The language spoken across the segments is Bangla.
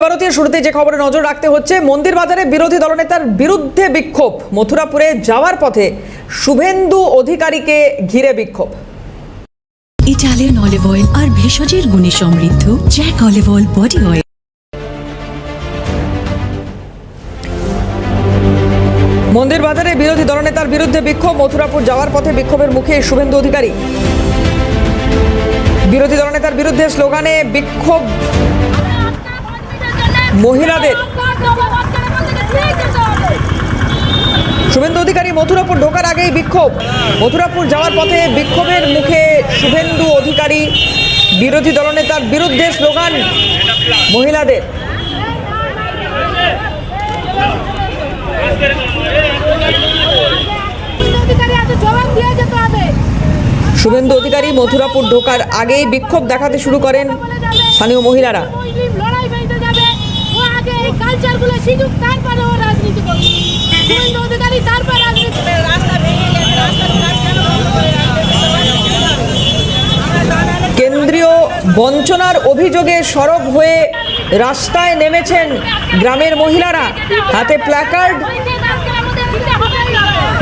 ভারতীয় শুরুতে যে খবরে নজর রাখতে হচ্ছে মন্দির বাজারে বিরোধী দলনেতার বিরুদ্ধে বিক্ষোভ। মথুরাপুরে যাওয়ার পথে শুভেন্দু অধিকারীকে ঘিরে বিক্ষোভ। ইটালিয়ান অলিভ অয়েল আর ভেষজের গুণে সমৃদ্ধ Jack olive oil body oil. মন্দির বাজারে বিরোধী দলনেতার বিরুদ্ধে বিক্ষোভ মথুরাপুর যাওয়ার পথে বিক্ষোভের মুখে শুভেন্দু অধিকারী। বিরোধী দলনেতার বিরুদ্ধে স্লোগানে বিক্ষোভ। মহিলাদের। শুভেন্দু অধিকারী মথুরাপুর ঢোকার আগেই বিক্ষোভ। মথুরাপুর যাওয়ার পথে বিক্ষোভের মুখে শুভেন্দু অধিকারী, বিরোধী দলনেতার বিরুদ্ধে স্লোগান, মহিলাদের। শুভেন্দু অধিকারী মথুরাপুর ঢোকার আগেই বিক্ষোভ দেখাতে শুরু করেন স্থানীয় মহিলারা মুসলিম লড়াই বেঁধে যাবে ও আগে এই কালচারগুলো তারপরে ও রাজনীতি করবে অধিকারী, তারপর রাজনীতি কেন্দ্রীয় বঞ্চনার অভিযোগে সরব হয়ে রাস্তায় নেমেছেন গ্রামের মহিলারা। হাতে প্ল্যাকার্ড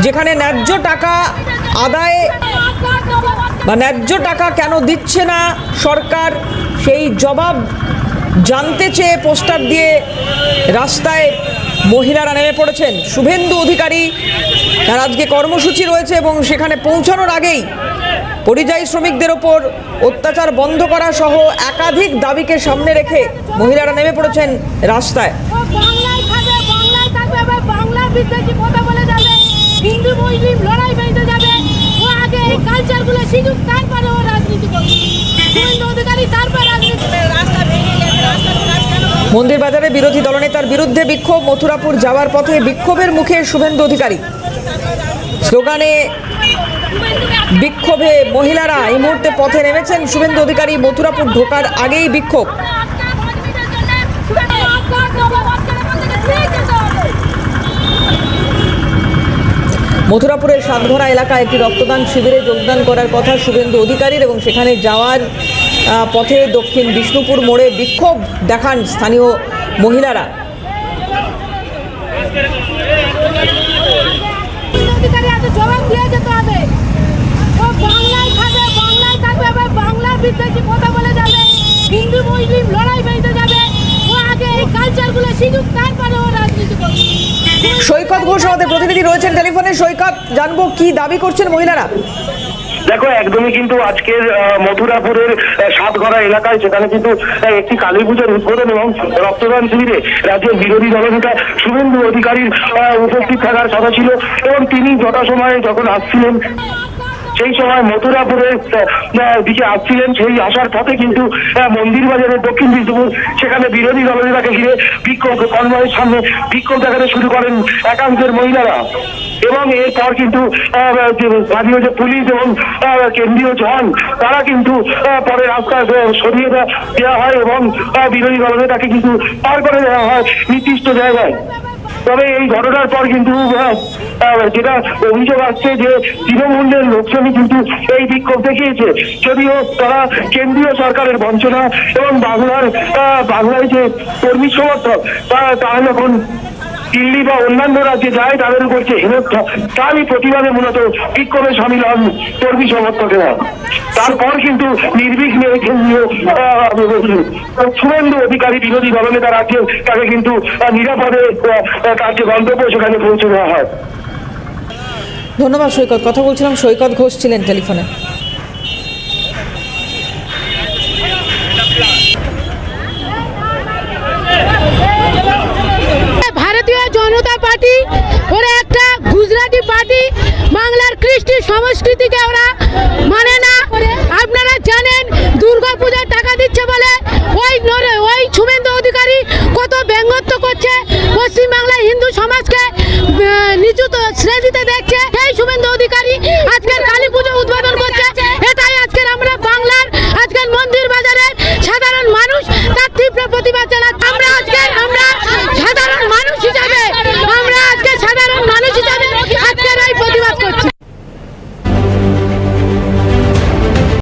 যেখানে ন্যায্য টাকা আদায় বা ন্যায্য টাকা কেন দিচ্ছে না সরকার, সেই জবাব জানতে চেয়ে পোস্টার দিয়ে রাস্তায় মহিলারা নেমে পড়েছেন। শুভেন্দু অধিকারী, তার আজকে কর্মসূচি রয়েছে এবং সেখানে পৌঁছানোর আগেই পরিযায়ী শ্রমিকদের ওপর অত্যাচার বন্ধ করা সহ একাধিক দাবিকে সামনে রেখে মহিলারা নেমে পড়েছেন রাস্তায় ও রাজনীতি করবে শুভেন্দু অধিকারী তারপর রাজনীতি রাস্তা ভেঙে গেছে রাস্তার কাজ কেন বন্ধ মন্দির বাজারে বিরোধী দলনেতার বিরুদ্ধে বিক্ষোভ। মথুরাপুর যাওয়ার পথে বিক্ষোভের মুখে শুভেন্দু অধিকারী। স্লোগানে, বিক্ষোভে মহিলারা এই মুহূর্তে পথে নেমেছেন শুভেন্দু অধিকারী। মথুরাপুর ঢোকার আগেই বিক্ষোভ। মথুরাপুরের সাতঘরা এলাকায় একটি রক্তদান শিবিরে যোগদান করার কথা শুভেন্দু অধিকারীর এবং সেখানে যাওয়ার পথে দক্ষিণ বিষ্ণুপুর মোড়ে বিক্ষোভ দেখান স্থানীয় মহিলারা। হিন্দু মুসলিম লড়াই বেঁধে যাবে। ও আগে এই কালচারগুলো শিখুক তারপরে ও রাজনীতি করবে। সৈকত ঘোষ আমাদের প্রতিনিধি রয়েছেন টেলিফোনে। সৈকত জানব কি দাবি করছেন মহিলারা? দেখো, একদমই কিন্তু আজকের মথুরাপুরের সাতঘরা এলাকায় সেখানে কিন্তু একটি কালী পুজোর উদ্বোধন এবং রক্তদান শিবিরে রাজ্যের বিরোধী দলনেতা শুভেন্দু অধিকারীর উপস্থিত থাকার কথা ছিল এবং তিনি যথাসময়ে যখন আসছিলেন, সেই সময় মথুরাপুরের দিকে আসছিলেন, সেই আসার পথে কিন্তু মন্দির বাজারের দক্ষিণ বিষ্ণুপুর সেখানে বিরোধী দলনেতাকে ঘিরে বিক্ষোভ, কনভয়ের সামনে বিক্ষোভ দেখাতে শুরু করেন একাংশের মহিলারা। এবং এরপর কিন্তু স্থানীয় যে পুলিশ এবং কেন্দ্রীয় জন তারা কিন্তু পরে রাস্তা সরিয়ে দেওয়া হয় এবং বিরোধী দলনেতাকে কিন্তু পার করে দেওয়া হয় নির্দিষ্ট জায়গায়। তবে এই ঘটনার পর কিন্তু যেটা অভিযোগ আসছে যে তৃণমূলের লোকজনই কিন্তু এই বিক্ষোভ দেখিয়েছে। যদিও তারা কেন্দ্রীয় সরকারের বঞ্চনা এবং বাংলার বাংলায় যে কর্মী সমর্থক তারা যখন দিল্লি বা অন্যান্য রাজ্যে যায়, তাদের যে হেনস্থা, তারই প্রতিবাদে মূলত বিক্ষোভে সামিল হন কর্মী সমর্থকেরা। তারপর কিন্তু নির্বিঘ্নে শুভেন্দু অধিকারী বিরোধী দলনেতা রাজ্যে তাকে কিন্তু নিরাপদে তার যে গন্তব্য, সেখানে পৌঁছে দেওয়া হয়। ধন্যবাদ সৈকত। কথা বলছিলাম সৈকত ঘোষ ছিলেন টেলিফোনে। পার্টি ওরা একটা গুজরাটি পার্টি বাংলার কৃষ্টি সংস্কৃতিকে ওরা মানে